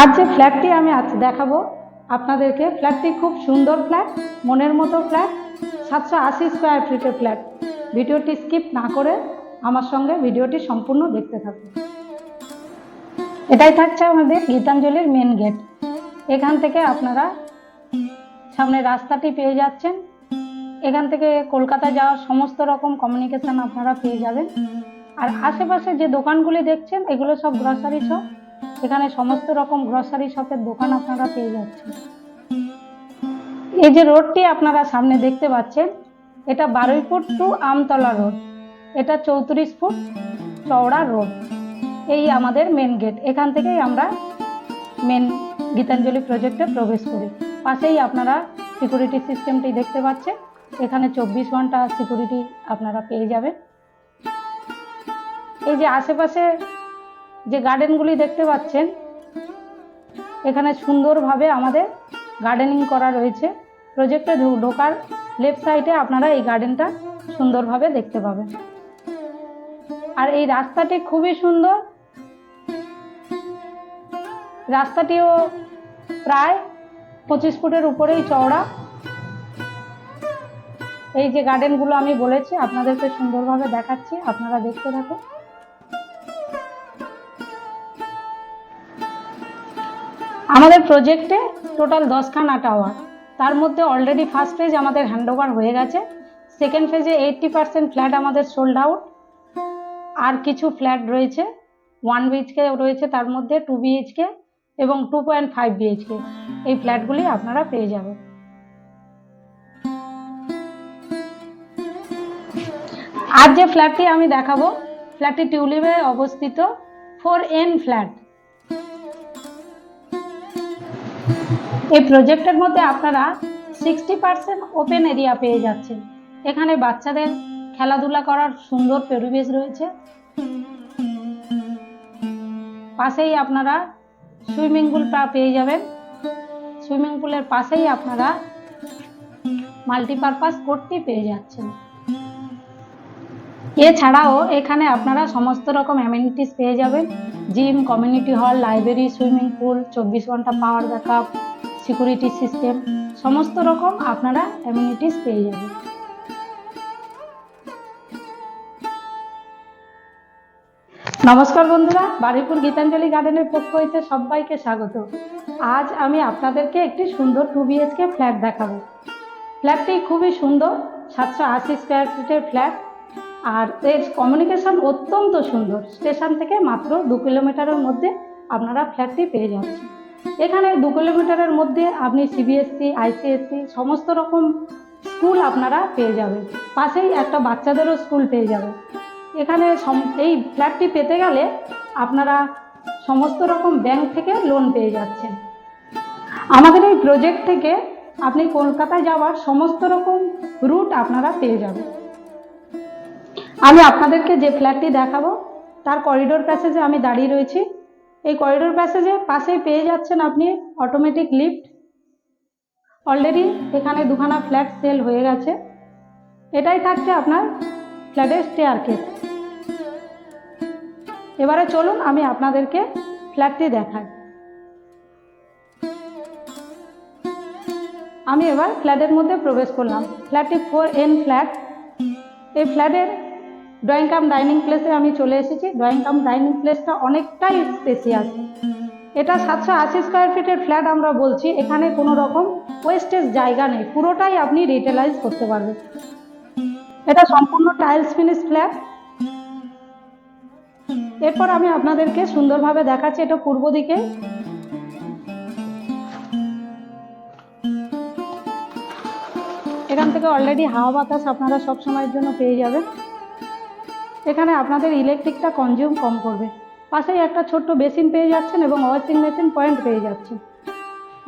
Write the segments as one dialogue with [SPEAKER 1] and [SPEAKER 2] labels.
[SPEAKER 1] আজ যে ফ্ল্যাটটি আমি আজ দেখাবো, আপনাদেরকে ফ্ল্যাটটি খুব সুন্দর ফ্ল্যাট মনের মতো ফ্ল্যাট সাতশো আশি স্কোয়ার ফিটের ফ্ল্যাট ভিডিওটি স্কিপ না করে আমার সঙ্গে ভিডিওটি সম্পূর্ণ দেখতে থাকুন। এটাই থাকছে আমাদের গীতাঞ্জলির মেন গেট এখান থেকে আপনারা সামনে রাস্তাটি পেয়ে যাচ্ছেন। এখান থেকে কলকাতা যাওয়ার সমস্ত রকম কমিউনিকেশন আপনারা পেয়ে যাবেন। আর আশেপাশে যে দোকানগুলি দেখছেন, এগুলো সব গ্রসারি শপ এখানে সমস্ত রকম গ্রসারি শপের দোকান আপনারা পেয়ে যাচ্ছেন। এই যে রোডটি আপনারা সামনে দেখতে পাচ্ছেন, এটা বারোই ফুট টু আমতলা রোড। এটা চৌত্রিশ ফুট চওড়া রোড। এই আমাদের মেন গেট এখান থেকেই আমরা মেন গীতাঞ্জলি প্রজেক্টে প্রবেশ করি। পাশেই আপনারা সিকিউরিটি সিস্টেমটি দেখতে পাচ্ছেন। এখানে চব্বিশ ঘণ্টা সিকিউরিটি আপনারা পেয়ে যাবেন। এই যে আশেপাশে যে গার্ডেনগুলি দেখতে পাচ্ছেন, এখানে সুন্দরভাবে আমাদের গার্ডেনিং করা রয়েছে। প্রজেক্টে ঢোকার লেফট সাইডে আপনারা এই গার্ডেনটা সুন্দরভাবে দেখতে পাবেন। আর এই রাস্তাটি খুবই সুন্দর। রাস্তাটিও প্রায় পঁচিশ ফুটের উপরেই চওড়া। এই যে গার্ডেনগুলো আমি বলেছি, আপনাদেরকে সুন্দরভাবে দেখাচ্ছি, আপনারা দেখতে থাকুন। আমাদের প্রজেক্টে টোটাল দশখানা টাওয়ার তার মধ্যে অলরেডি ফার্স্ট ফেজ আমাদের হ্যান্ডওভার হয়ে গেছে। সেকেন্ড ফেজে এইটটি পার্সেন্ট ফ্ল্যাট আমাদের সোল্ড আউট আর কিছু ফ্ল্যাট রয়েছে। ওয়ান বিএইচকে রয়েছে তার মধ্যে টু বিএইচকে এবং টু পয়েন্ট ফাইভ বিএইচকে এই ফ্ল্যাটগুলি আপনারা পেয়ে যাবেন। আর যে ফ্ল্যাটটি আমি দেখাবো ফ্ল্যাটটি টিউলিপে অবস্থিত। ফোর এন ফ্ল্যাট এই প্রজেক্টের মধ্যে আপনারা সিক্সটি পার্সেন্ট ওপেন এরিয়া পেয়ে যাচ্ছেন। এখানে বাচ্চাদের খেলাধুলা করার সুন্দর পরিবেশ রয়েছে। পাশেই আপনারা সুইমিং পুল পেয়ে যাবেন। সুইমিং পুলের পাশেই আপনারা মাল্টিপারপাস কোর্টটি পেয়ে যাচ্ছেন। এছাড়াও এখানে আপনারা সমস্ত রকম অ্যামিনিটিস পেয়ে যাবেন। Gym community hall library swimming pool চব্বিশ ঘণ্টা পাওয়ার ব্যাকআপ সিকিউরিটি সিস্টেম সমস্ত রকম আপনারা অ্যামিনিটিস পেয়ে যাবেন। নমস্কার বন্ধুরা বারুইপুর গীতাঞ্জলি গার্ডেনের পক্ষ হইতে সবাইকে স্বাগত। আজ আমি আপনাদেরকে একটি সুন্দর টু বিএইচকে ফ্ল্যাট দেখাবো। ফ্ল্যাটটি খুবই সুন্দর, সাতশো আশি স্কোয়ার ফিটের ফ্ল্যাট আর এর কমিউনিকেশন অত্যন্ত সুন্দর। স্টেশন থেকে মাত্র দু কিলোমিটারের মধ্যে আপনারা ফ্ল্যাটটি পেয়ে যাচ্ছেন। এখানে দু কিলোমিটারের মধ্যে আপনি সিবিএসসি আইসিএসসি সমস্ত রকম স্কুল আপনারা পেয়ে যাবেন। পাশেই একটা বাচ্চাদেরও স্কুল পেয়ে যাবেন। এখানে এই ফ্ল্যাটটি পেতে গেলে আপনারা সমস্ত রকম ব্যাংক থেকে লোন পেয়ে যাচ্ছেন। আমাদের এই প্রজেক্ট থেকে আপনি কলকাতায় যাওয়ার সমস্ত রকম রুট আপনারা পেয়ে যাবেন। আমি আপনাদেরকে যে ফ্ল্যাটটি দেখাবো, তার করিডোর প্যাসেজে আমি দাঁড়িয়ে রয়েছি। এই করিডোর প্যাসেজে পাশেই পেয়ে যাচ্ছেন আপনি অটোমেটিক লিফট অলরেডি এখানে দুখানা ফ্ল্যাট সেল হয়ে গেছে। এটাই থাকছে আপনার ফ্ল্যাটের স্টেয়ার কেস এবারে চলুন আমি আপনাদেরকে ফ্ল্যাটটি দেখাই। আমি এবার ফ্ল্যাটের মধ্যে প্রবেশ করলাম। ফ্ল্যাটটি ফোর এন ফ্ল্যাট এই ফ্ল্যাটের ড্রয়িং কাম ডাইনিং প্লেসে আমি চলে এসেছি। ড্রয়িং কাম ডাইনিং প্লেসটা অনেকটাই স্পেসিয়াস এটা সাতশো আশি স্কোয়ার ফিটের ফ্ল্যাট আমরা বলছি। এখানে কোনো রকম ওয়েস্টেজ জায়গা নেই। পুরোটাই আপনি রিটেলাইজ করতে পারবেন। এটা সম্পূর্ণ টাইলস ফিনিশ ফ্ল্যাট এরপর আমি আপনাদেরকে সুন্দরভাবে দেখাচ্ছি এটা পূর্ব দিকে। এখান থেকে অলরেডি হাওয়া বাতাস আপনারা সব সময়ের জন্য পেয়ে যাবেন। এখানে আপনাদের ইলেকট্রিকটা কনজিউম কম করবে। পাশেই একটা ছোট্ট বেসিন পেয়ে যাচ্ছেন এবং ওয়াশিং মেশিন পয়েন্ট পেয়ে যাচ্ছেন।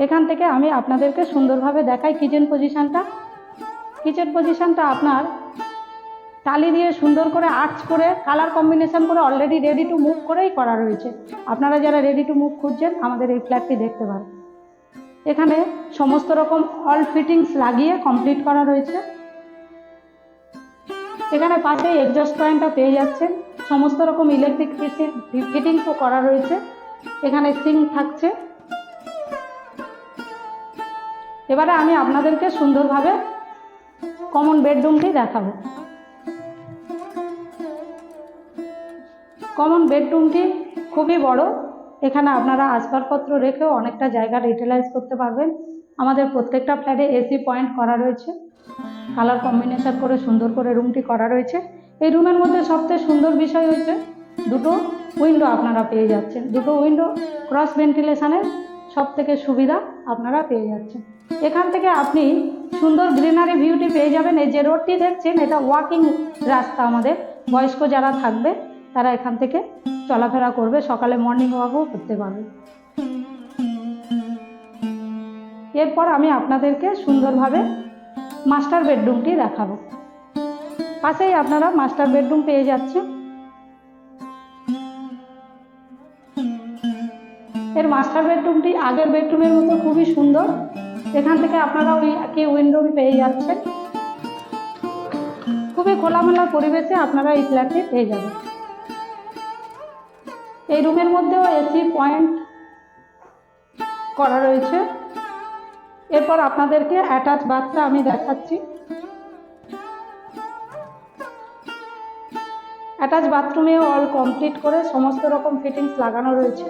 [SPEAKER 1] এখান থেকে আমি আপনাদেরকে সুন্দরভাবে দেখাই কিচেন পজিশানটা কিচেন পজিশনটা আপনার টালি দিয়ে সুন্দর করে আর্চ করে কালার কম্বিনেশন করে অলরেডি রেডি টু মুভ করেই করা রয়েছে। আপনারা যারা রেডি টু মুভ খুঁজছেন, আমাদের এই ফ্ল্যাটটি দেখতে পারেন। এখানে সমস্ত রকম অল ফিটিংস লাগিয়ে কমপ্লিট করা রয়েছে। এখানে পাশে এক্সস্ট ফ্যানটা পেয়ে যাচ্ছেন সমস্ত রকম ইলেকট্রিক ফিসের ফিটিংসও করা রয়েছে। এখানে সিং থাকছে। এবারে আমি আপনাদেরকে সুন্দরভাবে কমন বেডরুমটি দেখাবো। কমন বেডরুমটি খুবই বড়। এখানে আপনারা আসবাবপত্র রেখেও অনেকটা জায়গা রিটেলাইজ করতে পারবেন। আমাদের প্রত্যেকটা ফ্ল্যাটে এসি পয়েন্ট করা রয়েছে। কালার কম্বিনেশন করে সুন্দর করে রুমটি করা রয়েছে। এই রুমের মধ্যে সবথেকে সুন্দর বিষয় হচ্ছে, দুটো উইন্ডো আপনারা পেয়ে যাচ্ছেন। দুটো উইন্ডো ক্রস ভেন্টিলেশনের সব থেকে সুবিধা আপনারা পেয়ে যাচ্ছেন। এখান থেকে আপনি সুন্দর গ্রিনারি ভিউটি পেয়ে যাবেন। এই যে রোডটি দেখছেন, এটা ওয়াকিং রাস্তা আমাদের। বয়স্ক যারা থাকবে, তারা এখান থেকে চলাফেরা করবে। সকালে মর্নিং ওয়াকও করতে পারবে। এরপর আমি আপনাদেরকে সুন্দরভাবে মাস্টার বেডরুমটি দেখাবো। পাশেই আপনারা মাস্টার বেডরুম পেয়ে যাচ্ছেন। এর মাস্টার বেডরুমটি আগের বেডরুমের মতো খুবই সুন্দর। এখান থেকে আপনারা ওই একই উইন্ডো পেয়ে যাচ্ছেন। খুবই খোলামেলা পরিবেশে আপনারা এই ফ্ল্যাটটি পেয়ে যাবেন। এই রুমের মধ্যেও এসি পয়েন্ট করা রয়েছে। এরপর আপনাদেরকে অ্যাটাচ বাথটা আমি দেখাচ্ছি। অ্যাটাচ বাথরুমেও অল কমপ্লিট করে সমস্ত রকম ফিটিংস লাগানো রয়েছে।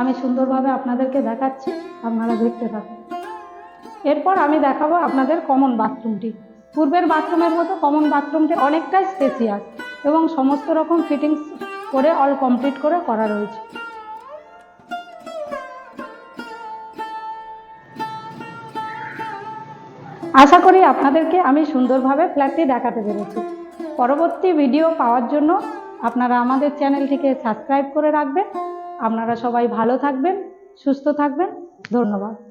[SPEAKER 1] আমি সুন্দরভাবে আপনাদেরকে দেখাচ্ছি, আপনারা দেখতে থাকুন। এরপর আমি দেখাবো আপনাদের কমন বাথরুমটি পূর্বের বাথরুমের মতো কমন বাথরুমটি অনেকটাই স্পেসিয়াস এবং সমস্ত রকম ফিটিংস করে অল কমপ্লিট করে করা রয়েছে। আশা করি আপনাদেরকে আমি সুন্দরভাবে ফ্ল্যাটটি দেখাতে পেরেছি। পরবর্তী ভিডিও পাওয়ার জন্য আপনারা আমাদের চ্যানেলটিকে সাবস্ক্রাইব করে রাখবেন। আপনারা সবাই ভালো থাকবেন, সুস্থ থাকবেন। ধন্যবাদ।